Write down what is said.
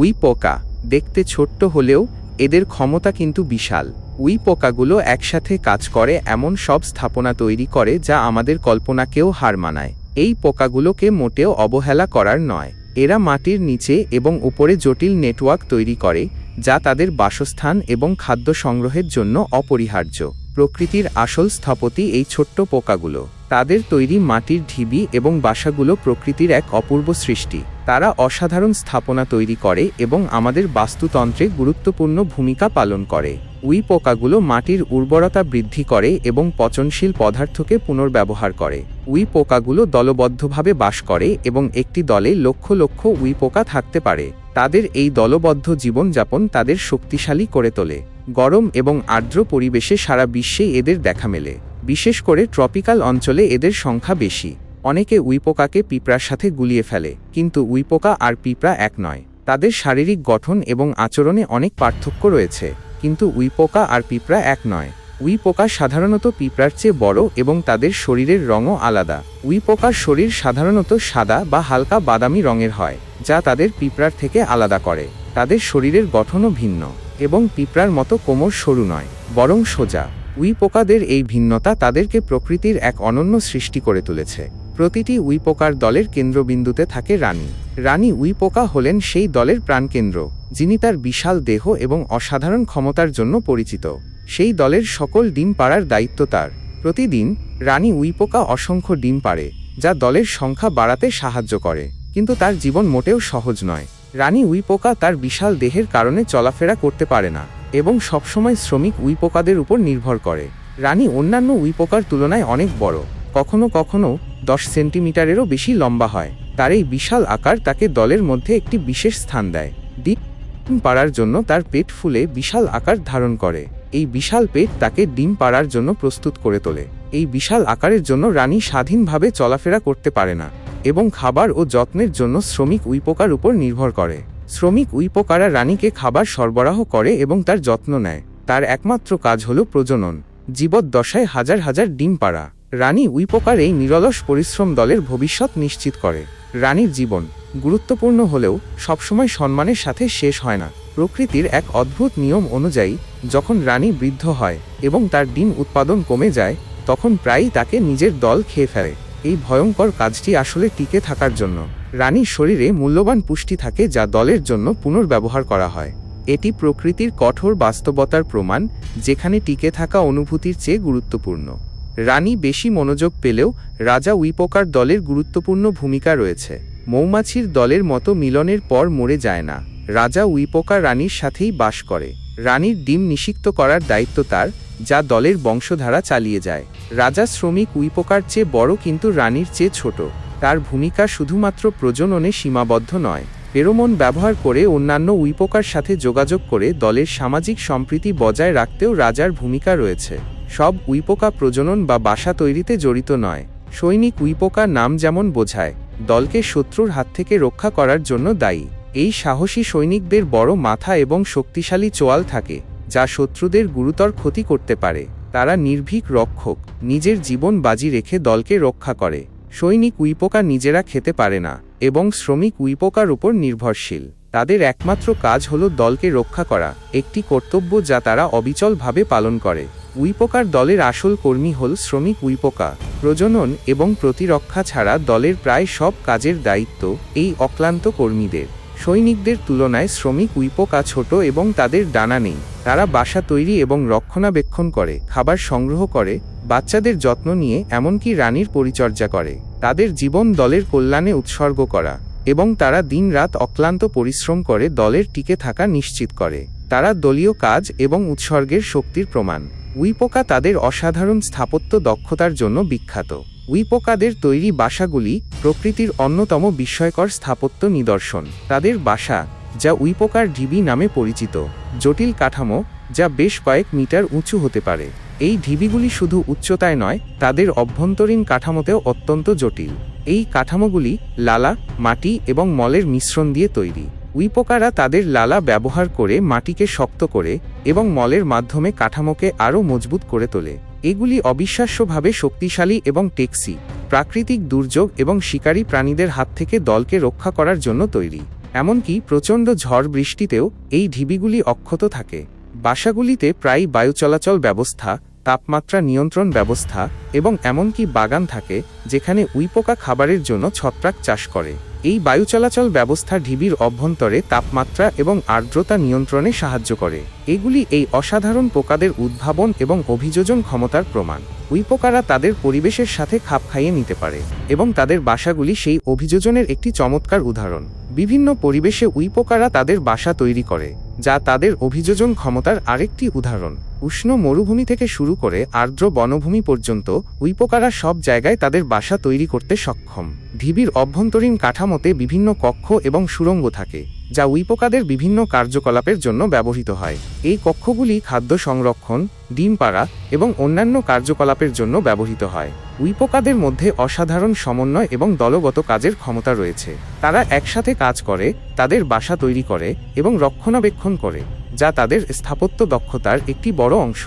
We পোকা দেখতে ছোট্ট হলেও এদের ক্ষমতা কিন্তু বিশাল। উই পোকাগুলো একসাথে কাজ করে এমন সব স্থাপনা তৈরি করে যা আমাদের কল্পনাকেও হার মানায়। এই পোকাগুলোকে মোটেও অবহেলা করার নয়। এরা মাটির নিচে এবং উপরে জটিল নেটওয়ার্ক তৈরি করে, যা তাদের বাসস্থান এবং খাদ্য সংগ্রহের জন্য অপরিহার্য। প্রকৃতির আসল স্থপতি এই ছোট্ট পোকাগুলো। তাদের তৈরি মাটির ঢিবি এবং বাসাগুলো প্রকৃতির এক অপূর্ব সৃষ্টি। তারা অসাধারণ স্থাপনা তৈরি করে এবং আমাদের বাস্তুতন্ত্রে গুরুত্বপূর্ণ ভূমিকা পালন করে। উই পোকাগুলো মাটির উর্বরতা বৃদ্ধি করে এবং পচনশীল পদার্থকে পুনর্ব্যবহার করে। উই পোকাগুলো দলবদ্ধভাবে বাস করে এবং একটি দলে লক্ষ লক্ষ উই পোকা থাকতে পারে। তাদের এই দলবদ্ধ জীবনযাপন তাদের শক্তিশালী করে তোলে। গরম এবং আর্দ্র পরিবেশে সারা বিশ্বে এদের দেখা মেলে। বিশেষ করে ট্রপিক্যাল অঞ্চলে এদের সংখ্যা বেশি। অনেকে উইপোকাকে পিঁপড়ার সাথে গুলিয়ে ফেলে, কিন্তু উইপোকা আর পিঁপড়া এক নয়। তাদের শারীরিক গঠন এবং আচরণে অনেক পার্থক্য রয়েছে, কিন্তু উইপোকা আর পিঁপড়া এক নয়। উইপোকা সাধারণত পিঁপড়ার চেয়ে বড় এবং তাদের শরীরের রঙও আলাদা। উইপোকার শরীর সাধারণত সাদা বা হালকা বাদামি রঙের হয়, যা তাদের পিঁপড়ার থেকে আলাদা করে। তাদের শরীরের গঠনও ভিন্ন এবং পিঁপড়ার মতো কোমর সরু নয়, বরং সোজা। উইপোকাদের এই ভিন্নতা তাদেরকে প্রকৃতির এক অনন্য সৃষ্টি করে তুলেছে। প্রতিটি উইপোকার দলের কেন্দ্রবিন্দুতে থাকে রানী। রানী উইপোকা হলেন সেই দলের প্রাণকেন্দ্র, যিনি তার বিশাল দেহ এবং অসাধারণ ক্ষমতার জন্য পরিচিত। সেই দলের সকল ডিম পাড়ার দায়িত্ব তার। প্রতিদিন রানী উইপোকা অসংখ্য ডিম পাড়ে, যা দলের সংখ্যা বাড়াতে সাহায্য করে। কিন্তু তার জীবন মোটেও সহজ নয়। রানী উইপোকা তার বিশাল দেহের কারণে চলাফেরা করতে পারে না এবং সবসময় শ্রমিক উইপোকাদের উপর নির্ভর করে। রানী অন্যান্য উইপোকার তুলনায় অনেক বড়। কখনো কখনো দশ সেন্টিমিটারেরও বেশি লম্বা হয়। তার এই বিশাল আকার তাকে দলের মধ্যে একটি বিশেষ স্থান দেয়। ডিম পাড়ার জন্য তার পেট ফুলে বিশাল আকার ধারণ করে। এই বিশাল পেট তাকে ডিম পাড়ার জন্য প্রস্তুত করে তোলে। এই বিশাল আকারের জন্য রানী স্বাধীনভাবে চলাফেরা করতে পারে না এবং খাবার ও যত্নের জন্য শ্রমিক উইপোকার উপর নির্ভর করে। শ্রমিক উইপোকারা রানীকে খাবার সরবরাহ করে এবং তার যত্ন নেয়। তার একমাত্র কাজ হল প্রজনন। জীবদ্দশায় হাজার হাজার ডিম পাড়া। রানী উইপোকার এই নিরলস পরিশ্রম দলের ভবিষ্যৎ নিশ্চিত করে। রানীর জীবন গুরুত্বপূর্ণ হলেও সবসময় সম্মানের সাথে শেষ হয় না। প্রকৃতির এক অদ্ভুত নিয়ম অনুযায়ী, যখন রানী বৃদ্ধ হয় এবং তার ডিম উৎপাদন কমে যায়, তখন প্রায়ই তাকে নিজের দল খেয়ে ফেলে। এই ভয়ঙ্কর কাজটি আসলে টিকে থাকার জন্য। রানীর শরীরে মূল্যবান পুষ্টি থাকে যা দলের জন্য পুনর্ব্যবহার করা হয়। এটি প্রকৃতির কঠোর বাস্তবতার প্রমাণ, যেখানে টিকে থাকা অনুভূতির চেয়ে গুরুত্বপূর্ণ। রানী বেশি মনোযোগ পেলেও রাজা উইপোকার দলের গুরুত্বপূর্ণ ভূমিকা রয়েছে। মৌমাছির দলের মতো মিলনের পর মরে যায় না। রাজা উইপোকা রানীর সাথেই বাস করে। রানীর ডিম নিষিক্ত করার দায়িত্ব তার, যা দলের বংশধারা চালিয়ে যায়। রাজা শ্রমিক উইপোকার চেয়ে বড় কিন্তু রানীর চেয়ে ছোট। তার ভূমিকা শুধুমাত্র প্রজননে সীমাবদ্ধ নয়। ফেরোমন ব্যবহার করে অন্যান্য উইপোকার সাথে যোগাযোগ করে দলের সামাজিক সম্প্রীতি বজায় রাখতেও রাজার ভূমিকা রয়েছে। সব উইপোকা প্রজনন বা বাসা তৈরিতে জড়িত নয়। সৈনিক উইপোকা নাম যেমন বোঝায়, দলকে শত্রুর হাত থেকে রক্ষা করার জন্য দায়ী। এই সাহসী সৈনিকদের বড় মাথা এবং শক্তিশালী চোয়াল থাকে, যা শত্রুদের গুরুতর ক্ষতি করতে পারে। তারা নির্ভীক রক্ষক, নিজের জীবন বাজি রেখে দলকে রক্ষা করে। সৈনিক উইপোকা নিজেরা খেতে পারে না, এবং শ্রমিক উইপোকার উপর নির্ভরশীল। তাদের একমাত্র কাজ হল দলকে রক্ষা করা, একটি কর্তব্য যা তারা অবিচলভাবে পালন করে। উইপোকার দলের আসল কর্মী হল শ্রমিক উইপোকা। প্রজনন এবং প্রতিরক্ষা ছাড়া দলের প্রায় সব কাজের দায়িত্ব এই অক্লান্ত কর্মীদের। সৈনিকদের তুলনায় শ্রমিক উইপোকা ছোট এবং তাদের ডানা নেই। তারা বাসা তৈরি এবং রক্ষণাবেক্ষণ করে, খাবার সংগ্রহ করে, বাচ্চাদের যত্ন নিয়ে এমনকি রানীর পরিচর্যা করে। তাদের জীবন দলের কল্যাণে উৎসর্গ করা এবং তারা দিনরাত অক্লান্ত পরিশ্রম করে দলের টিকে থাকা নিশ্চিত করে। তারা দলীয় কাজ এবং উৎসর্গের শক্তির প্রমাণ। উইপোকা তাদের অসাধারণ স্থাপত্য দক্ষতার জন্য বিখ্যাত। উইপোকাদের তৈরি বাসাগুলি প্রকৃতির অন্যতম বিস্ময়কর স্থাপত্য নিদর্শন। তাদের বাসা, যা উইপোকার ঢিবি নামে পরিচিত, জটিল কাঠামো, যা বেশ কয়েক মিটার উঁচু হতে পারে। এই ঢিবিগুলি শুধু উচ্চতায় নয়, তাদের অভ্যন্তরীণ কাঠামোতেও অত্যন্ত জটিল। এই কাঠামোগুলি লালা, মাটি এবং মলের মিশ্রণ দিয়ে তৈরি। উইপোকারা তাদের লালা ব্যবহার করে মাটিকে শক্ত করে এবং মলের মাধ্যমে কাঠামোকে আরও মজবুত করে তোলে। এগুলি অবিশ্বাস্যভাবে শক্তিশালী এবং টেক্সি প্রাকৃতিক দুর্যোগ এবং শিকারী প্রাণীদের হাত থেকে দলকে রক্ষা করার জন্য তৈরি। এমনকি প্রচণ্ড ঝড় বৃষ্টিতেও এই ঢিবিগুলি অক্ষত থাকে। বাসাগুলিতে প্রায় বায়ু চলাচল ব্যবস্থা, তাপমাত্রা নিয়ন্ত্রণ ব্যবস্থা এবং এমনকি বাগান থাকে, যেখানে উইপোকা খাবারের জন্য ছত্রাক চাষ করে। এই বায়ু চলাচল ব্যবস্থা ঢিবির অভ্যন্তরে তাপমাত্রা এবং আর্দ্রতা নিয়ন্ত্রণে সাহায্য করে। এগুলি এই অসাধারণ পোকাদের উদ্ভাবন এবং অভিযোজন ক্ষমতার প্রমাণ। উইপোকারা তাদের পরিবেশের সাথে খাপ খাইয়ে নিতে পারে এবং তাদের বাসাগুলি সেই অভিযোজনের একটি চমৎকার উদাহরণ। বিভিন্ন পরিবেশে উইপোকারা তাদের বাসা তৈরি করে, যা তাদের অভিযোজন ক্ষমতার আরেকটি উদাহরণ। উষ্ণ মরুভূমি থেকে শুরু করে আর্দ্র বনভূমি পর্যন্ত উইপোকারা সব জায়গায় তাদের বাসা তৈরি করতে সক্ষম। ঢিবির অভ্যন্তরীণ কাঠামোতে বিভিন্ন কক্ষ এবং সুড়ঙ্গ থাকে, যা উইপোকাদের বিভিন্ন কার্যকলাপের জন্য ব্যবহৃত হয়। এই কক্ষগুলি খাদ্য সংরক্ষণ, ডিম পাড়া এবং অন্যান্য কার্যকলাপের জন্য ব্যবহৃত হয়। উইপোকাদের মধ্যে অসাধারণ সমন্বয় এবং দলগত কাজের ক্ষমতা রয়েছে। তারা একসাথে কাজ করে, তাদের বাসা তৈরি করে এবং রক্ষণাবেক্ষণ করে। যা তাদের স্থাপত্য দক্ষতার একটি বড় অংশ।